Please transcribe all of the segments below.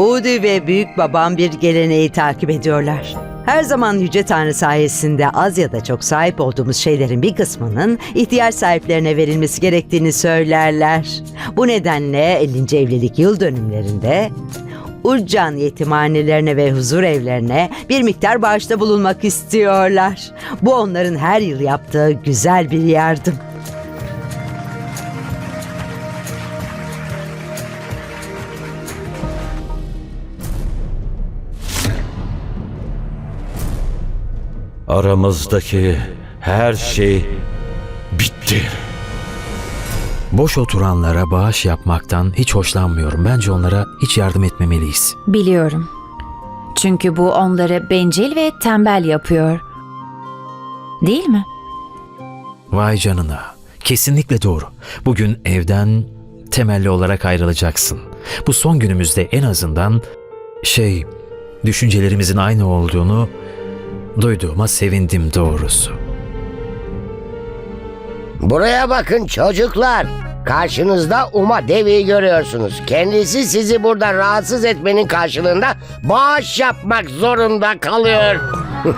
Udi ve büyük babam bir geleneği takip ediyorlar. Her zaman Yüce Tanrı sayesinde az ya da çok sahip olduğumuz şeylerin bir kısmının ihtiyaç sahiplerine verilmesi gerektiğini söylerler. Bu nedenle 50. evlilik yıl dönümlerinde Uccan yetimhanelerine ve huzur evlerine bir miktar bağışta bulunmak istiyorlar. Bu onların her yıl yaptığı güzel bir yardım. Aramızdaki her şey bitti. Boş oturanlara bağış yapmaktan hiç hoşlanmıyorum. Bence onlara hiç yardım etmemeliyiz. Biliyorum. Çünkü bu onları bencil ve tembel yapıyor. Değil mi? Vay canına. Kesinlikle doğru. Bugün evden temelli olarak ayrılacaksın. Bu son günümüzde en azından şey düşüncelerimizin aynı olduğunu duyduğuma sevindim doğrusu. Buraya bakın çocuklar. Karşınızda Uma Devi'yi görüyorsunuz. Kendisi sizi burada rahatsız etmenin karşılığında bağış yapmak zorunda kalıyor.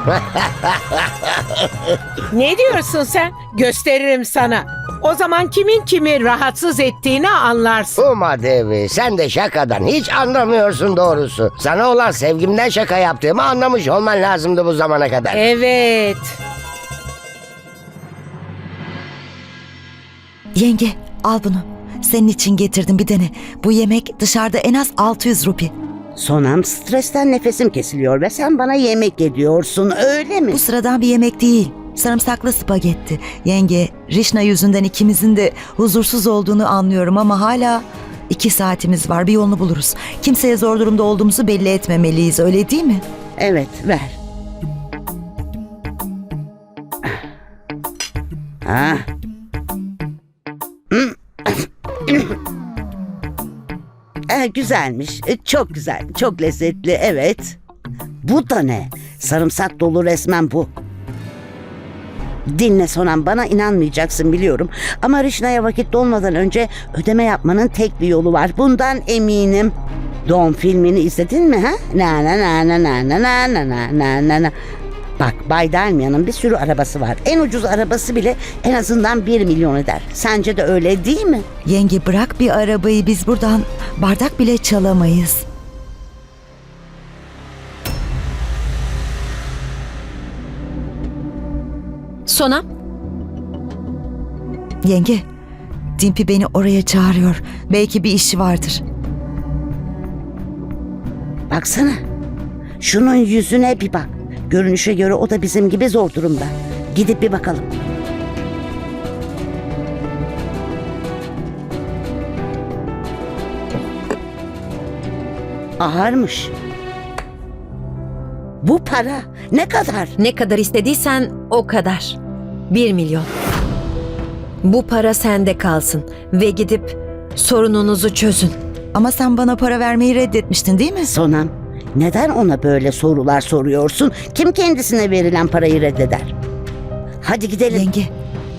Ne diyorsun sen? Gösteririm sana. O zaman kimin kimi rahatsız ettiğini anlarsın. Uma Devi sen de şakadan hiç anlamıyorsun doğrusu. Sana olan sevgimden şaka yaptığımı anlamış olman lazımdı bu zamana kadar. Evet. Yenge al bunu. Senin için getirdim bir dene. Bu yemek dışarıda en az 600 rupi. Sonam stresten nefesim kesiliyor ve sen bana yemek ediyorsun öyle mi? Bu sıradan bir yemek değil. Sarımsaklı spagetti. Yenge, Rişna yüzünden ikimizin de huzursuz olduğunu anlıyorum ama hala iki saatimiz var. Bir yolunu buluruz. Kimseye zor durumda olduğumuzu belli etmemeliyiz öyle değil mi? Evet ver. Ah. Eh, güzelmiş. Eh, Çok güzel. Çok lezzetli. Evet. Bu da ne? Sarımsak dolu resmen bu. Dinle Sonan bana inanmayacaksın biliyorum. Ama Rişna'ya vakit dolmadan önce ödeme yapmanın tek bir yolu var. Bundan eminim. Doğum filmini izledin mi ha? Na na na na na na na na na na na na. Bak Bay Dalmia'nın bir sürü arabası var. En ucuz arabası bile en azından 1 milyon eder. Sence de öyle değil mi? Yenge bırak bir arabayı biz buradan bardak bile çalamayız. Sona, Yenge, Dimpi beni oraya çağırıyor. Belki bir işi vardır. Baksana. Şunun yüzüne bir bak. Görünüşe göre o da bizim gibi zor durumda. Gidip bir bakalım. Ağırmış. Bu para ne kadar? Ne kadar istediysen o kadar. Bir milyon. Bu para sende kalsın ve gidip sorununuzu çözün. Ama sen bana para vermeyi reddetmiştin değil mi? Sonam, neden ona böyle sorular soruyorsun? Kim kendisine verilen parayı reddeder? Hadi gidelim. Yenge,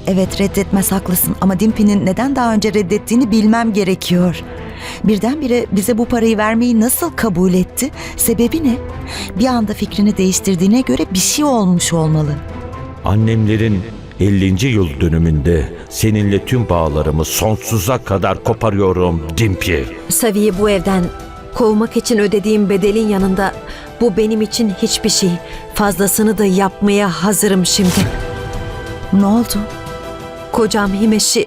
evet reddetmez haklısın ama Dimpi'nin neden daha önce reddettiğini bilmem gerekiyor. Birdenbire bize bu parayı vermeyi nasıl kabul etti? Sebebi ne? Bir anda fikrini değiştirdiğine göre bir şey olmuş olmalı. Annemlerin 50. yıl dönümünde seninle tüm bağlarımı sonsuza kadar koparıyorum Dimpi. Savi'yi bu evden kovmak için ödediğim bedelin yanında bu benim için hiçbir şey. Fazlasını da yapmaya hazırım şimdi. Ne oldu? Kocam Himeş'i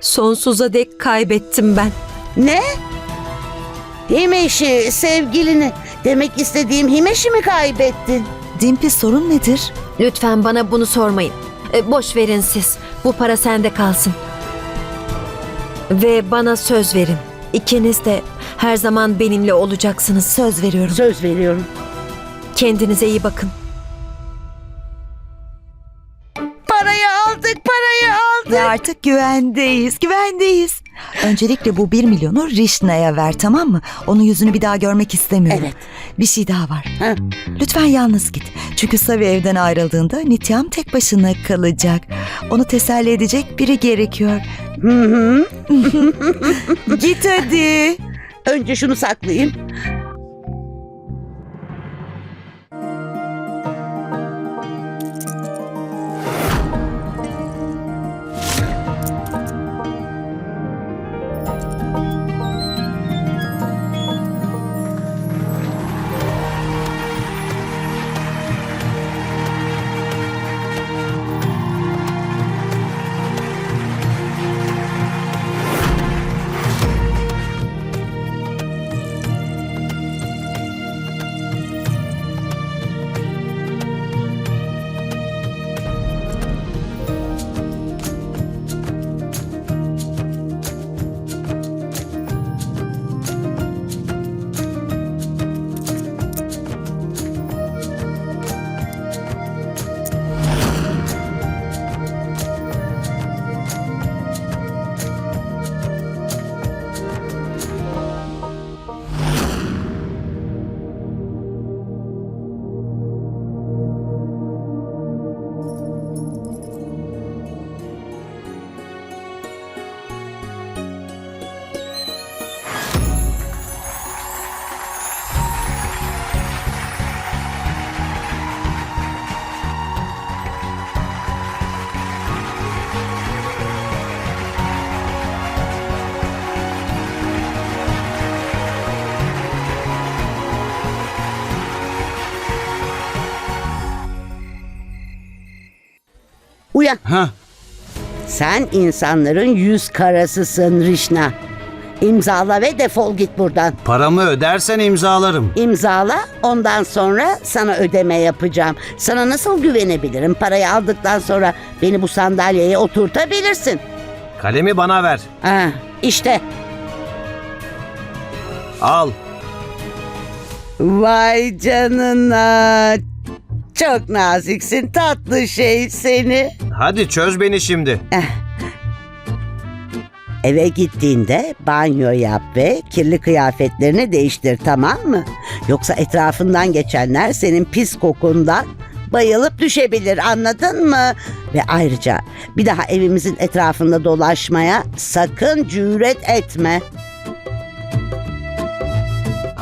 sonsuza dek kaybettim ben. Ne? Himeş'i, sevgilini. Demek istediğim Himeş'i mi kaybettin? Dimpi sorun nedir? Lütfen bana bunu sormayın. E, boş verin siz. Bu para sende kalsın. Ve bana söz verin. İkiniz de her zaman benimle olacaksınız. Söz veriyorum. Söz veriyorum. Kendinize iyi bakın. Parayı aldık, parayı aldık. Ve artık güvendeyiz, güvendeyiz. Öncelikle bu bir milyonu Rişna'ya ver tamam mı? Onun yüzünü bir daha görmek istemiyorum. Evet. Bir şey daha var. Ha. Lütfen yalnız git. Çünkü Savi evden ayrıldığında Nityam tek başına kalacak. Onu teselli edecek biri gerekiyor. Hı hı. Git hadi. Önce şunu saklayayım. Uyan. Hah, Sen insanların yüz karasısın Rişna. İmzala ve defol git buradan. paramı ödersen imzalarım. İmzala ondan sonra sana ödeme yapacağım. Sana nasıl güvenebilirim? Parayı aldıktan sonra beni bu sandalyeye oturtabilirsin. Kalemi bana ver. Ha, işte. Al. Vay canına. Çok naziksin tatlı şey seni. Hadi çöz beni şimdi. Eve gittiğinde banyo yap ve kirli kıyafetlerini değiştir tamam mı? Yoksa etrafından geçenler senin pis kokundan bayılıp düşebilir anladın mı? Ve ayrıca bir daha evimizin etrafında dolaşmaya sakın cüret etme.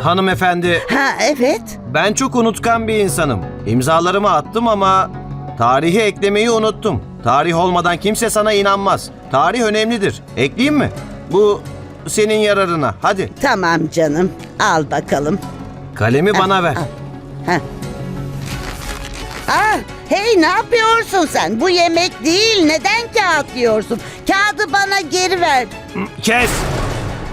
Hanımefendi, Ha evet. ben çok unutkan bir insanım. İmzalarımı attım ama tarihi eklemeyi unuttum. Tarih olmadan kimse sana inanmaz. Tarih önemlidir. Ekleyeyim mi? Bu senin yararına. Hadi. Tamam canım. Al bakalım. Kalemi bana ver. Ah, hey ne yapıyorsun sen? Bu yemek değil. Neden kağıt yiyorsun? Kağıdı bana geri ver. Kes!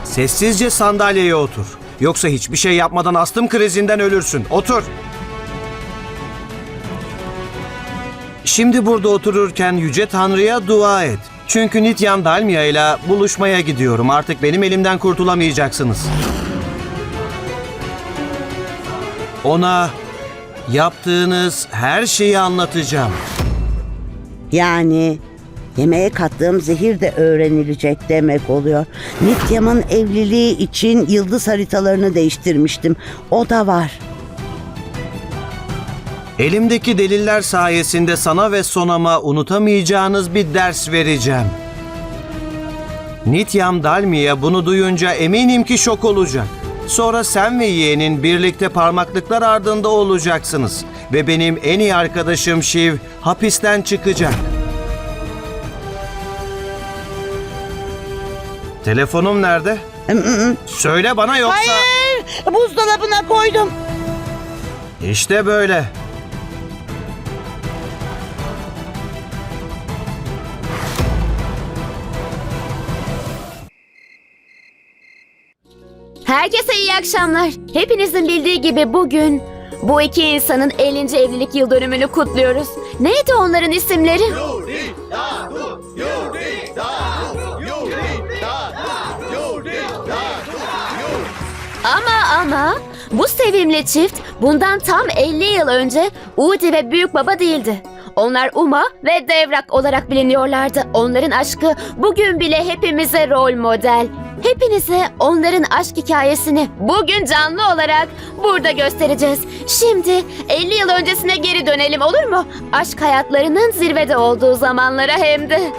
Sessizce sandalyeye otur. Yoksa hiçbir şey yapmadan astım krizinden ölürsün. Otur. Şimdi burada otururken Yüce Tanrı'ya dua et. Çünkü Nityam Dalmia ile buluşmaya gidiyorum. Artık benim elimden kurtulamayacaksınız. Ona yaptığınız her şeyi anlatacağım. Yani yemeğe kattığım zehir de öğrenilecek demek oluyor. Nityam'ın evliliği için yıldız haritalarını değiştirmiştim. O da var. Elimdeki deliller sayesinde sana ve Sonam'a unutamayacağınız bir ders vereceğim. Nityam Dalmia bunu duyunca eminim ki şok olacak. Sonra sen ve yeğenin birlikte parmaklıklar ardında olacaksınız. Ve benim en iyi arkadaşım Shiv hapisten çıkacak. Telefonum nerede? Söyle bana yoksa... Hayır! Buzdolabına koydum. İşte böyle. Herkese iyi akşamlar. Hepinizin bildiği gibi bugün bu iki insanın 50. evlilik yıl dönümünü kutluyoruz. Neydi onların isimleri? Ama bu sevimli çift bundan tam 50 yıl önce Udi ve Büyük Baba değildi. Onlar Uma ve Devrak olarak biliniyorlardı. Onların aşkı bugün bile hepimize rol model. Hepinize onların aşk hikayesini bugün canlı olarak burada göstereceğiz. Şimdi 50 yıl öncesine geri dönelim olur mu? Aşk hayatlarının zirvede olduğu zamanlara hem de.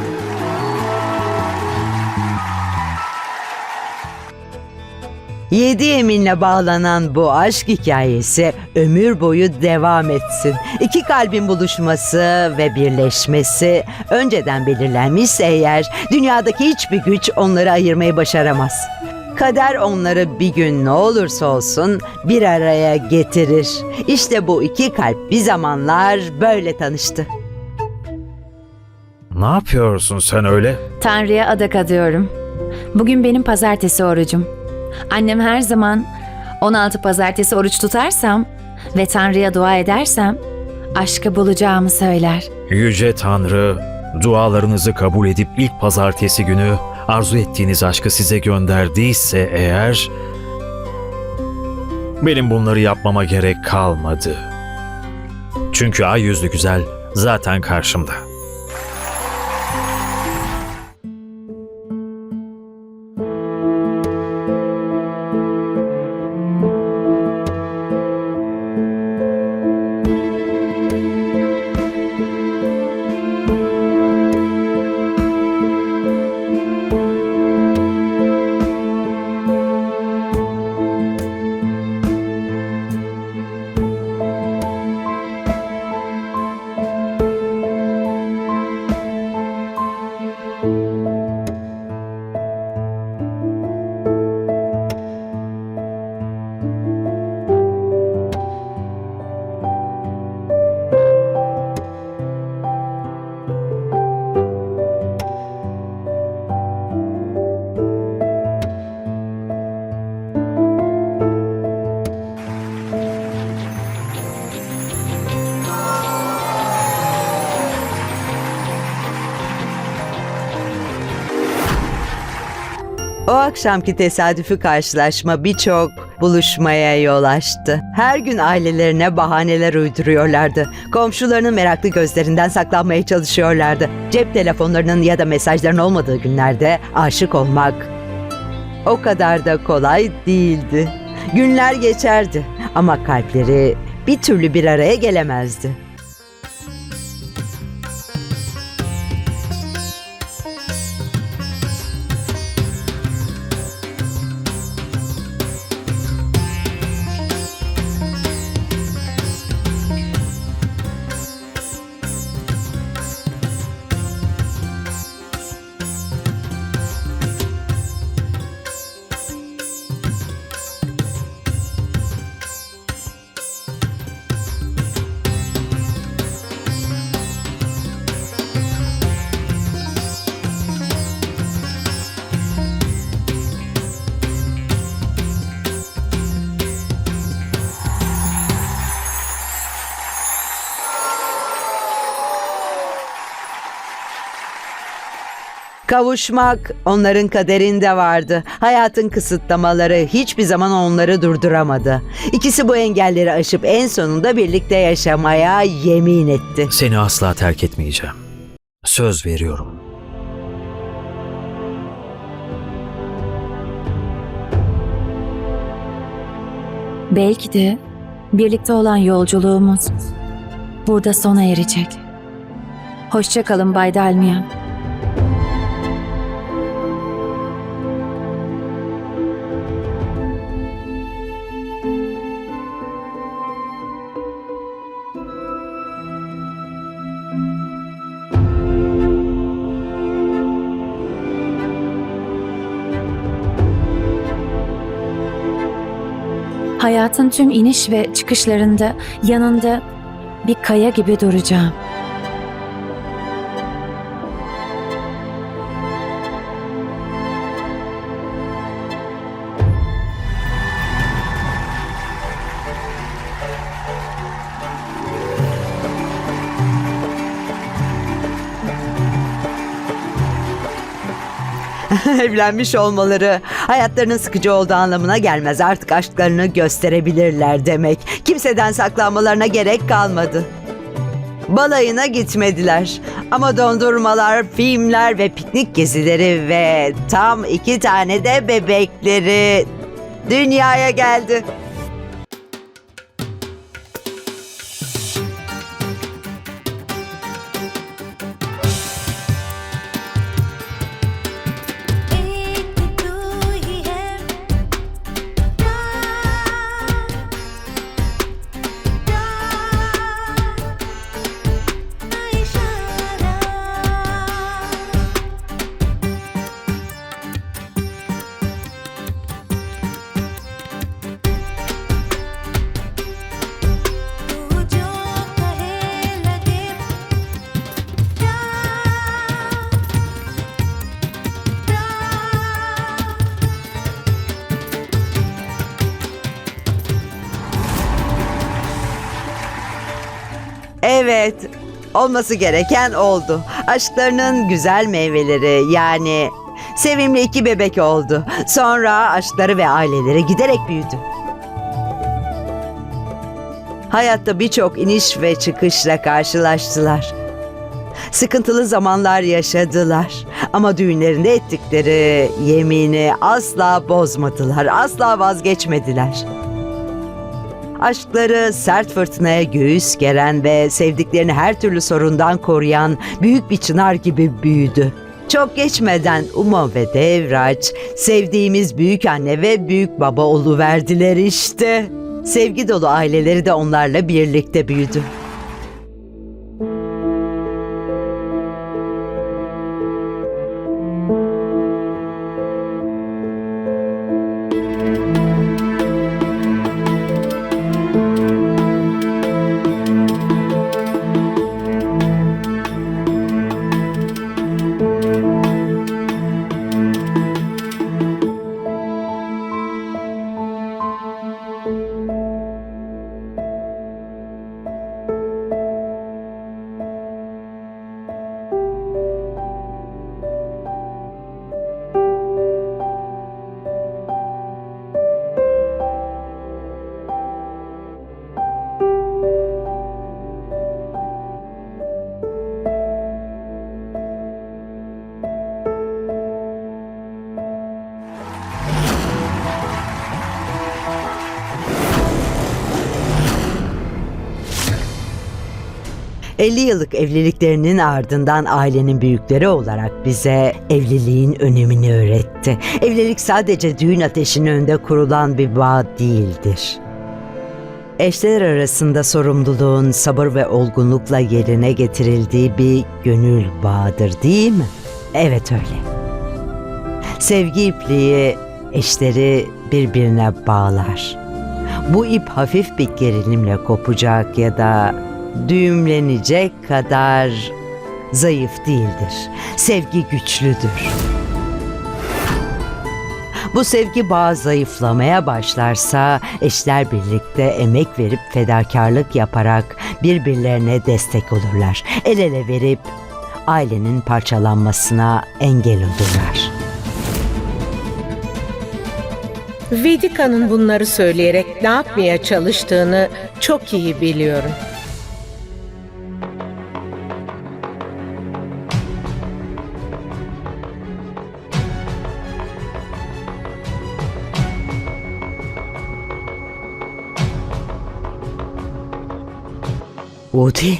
Yedi yeminle bağlanan bu aşk hikayesi ömür boyu devam etsin. İki kalbin buluşması ve birleşmesi önceden belirlenmişse eğer dünyadaki hiçbir güç onları ayırmayı başaramaz. Kader onları bir gün ne olursa olsun bir araya getirir. İşte bu iki kalp bir zamanlar böyle tanıştı. Ne yapıyorsun sen öyle? Tanrı'ya adak adıyorum. Bugün benim pazartesi orucum. Annem her zaman 16 pazartesi oruç tutarsam ve Tanrı'ya dua edersem aşkı bulacağımı söyler. Yüce Tanrı, dualarınızı kabul edip ilk pazartesi günü arzu ettiğiniz aşkı size gönderdiyse eğer... Benim bunları yapmama gerek kalmadı. Çünkü ay yüzlü güzel zaten karşımda. Akşamki tesadüfi karşılaşma birçok buluşmaya yol açtı. Her gün ailelerine bahaneler uyduruyorlardı. Komşularının meraklı gözlerinden saklanmaya çalışıyorlardı. Cep telefonlarının ya da mesajların olmadığı günlerde aşık olmak o kadar da kolay değildi. Günler geçerdi ama kalpleri bir türlü bir araya gelemezdi. Kavuşmak onların kaderinde vardı. Hayatın kısıtlamaları hiçbir zaman onları durduramadı. İkisi bu engelleri aşıp en sonunda birlikte yaşamaya yemin etti. Seni asla terk etmeyeceğim. Söz veriyorum. Belki de birlikte olan yolculuğumuz burada sona erecek. Hoşça kalın Bay Dalmian. Hayatın tüm iniş ve çıkışlarında yanında bir kaya gibi duracağım. Evlenmiş olmaları hayatlarının sıkıcı olduğu anlamına gelmez. Artık aşklarını gösterebilirler demek. Kimseden saklanmalarına gerek kalmadı. Balayına gitmediler. Ama dondurmalar, filmler ve piknik gezileri ve tam iki tane de bebekleri dünyaya geldi. Evet, olması gereken oldu. Aşklarının güzel meyveleri yani sevimli iki bebek oldu. Sonra aşkları ve aileleri giderek büyüdü. Hayatta birçok iniş ve çıkışla karşılaştılar. Sıkıntılı zamanlar yaşadılar. Ama düğünlerinde ettikleri yemini asla bozmadılar, asla vazgeçmediler. Aşkları sert fırtınaya göğüs geren ve sevdiklerini her türlü sorundan koruyan büyük bir çınar gibi büyüdü. Çok geçmeden Uma ve Devraç sevdiğimiz büyük anne ve büyük baba verdiler işte. Sevgi dolu aileleri de onlarla birlikte büyüdü. 50 yıllık evliliklerinin ardından ailenin büyükleri olarak bize evliliğin önemini öğretti. Evlilik sadece düğün ateşinin önünde kurulan bir bağ değildir. Eşler arasında sorumluluğun sabır ve olgunlukla yerine getirildiği bir gönül bağıdır değil mi? Evet öyle. Sevgi ipliği eşleri birbirine bağlar. Bu ip hafif bir gerilimle kopacak ya da düğümlenecek kadar zayıf değildir. Sevgi güçlüdür. Bu sevgi bağı zayıflamaya başlarsa eşler birlikte emek verip fedakarlık yaparak birbirlerine destek olurlar. El ele verip ailenin parçalanmasına engel olurlar. Vedika'nın bunları söyleyerek ne yapmaya çalıştığını çok iyi biliyorum. Udi.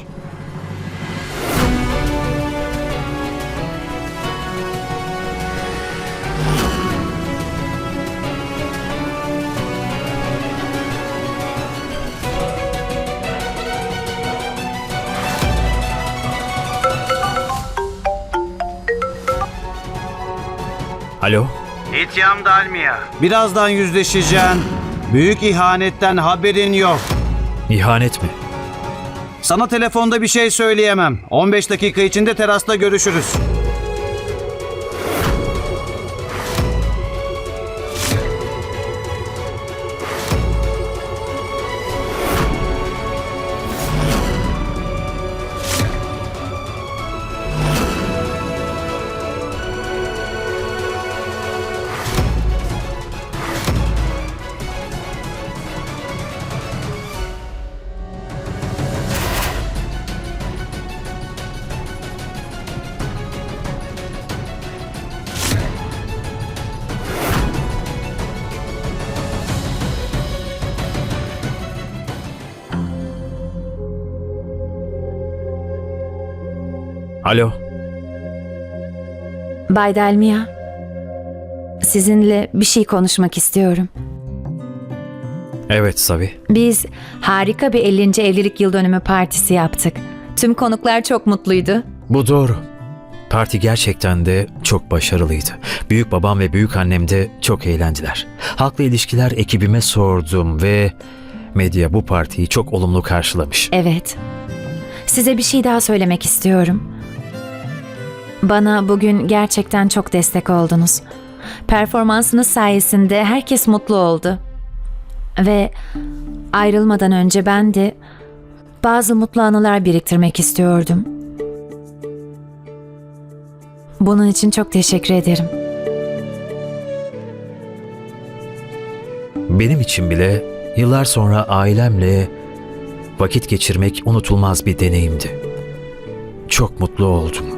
Alo? İtyam Dalmia. Birazdan yüzleşeceksin. Büyük ihanetten haberin yok. İhanet mi? Sana telefonda bir şey söyleyemem. 15 dakika içinde terasta görüşürüz. Alo? Bay Delmia, sizinle bir şey konuşmak istiyorum. Evet Savi. Biz harika bir 50. evlilik yıl dönümü partisi yaptık. Tüm konuklar çok mutluydu. Bu doğru. Parti gerçekten de çok başarılıydı. Büyük babam ve büyük annem de çok eğlendiler. Halkla ilişkiler ekibime sordum ve medya bu partiyi çok olumlu karşılamış. Evet. Size bir şey daha söylemek istiyorum. Bana bugün gerçekten çok destek oldunuz. Performansınız sayesinde herkes mutlu oldu. Ve ayrılmadan önce ben de bazı mutlu anılar biriktirmek istiyordum. Bunun için çok teşekkür ederim. Benim için bile yıllar sonra ailemle vakit geçirmek unutulmaz bir deneyimdi. Çok mutlu oldum.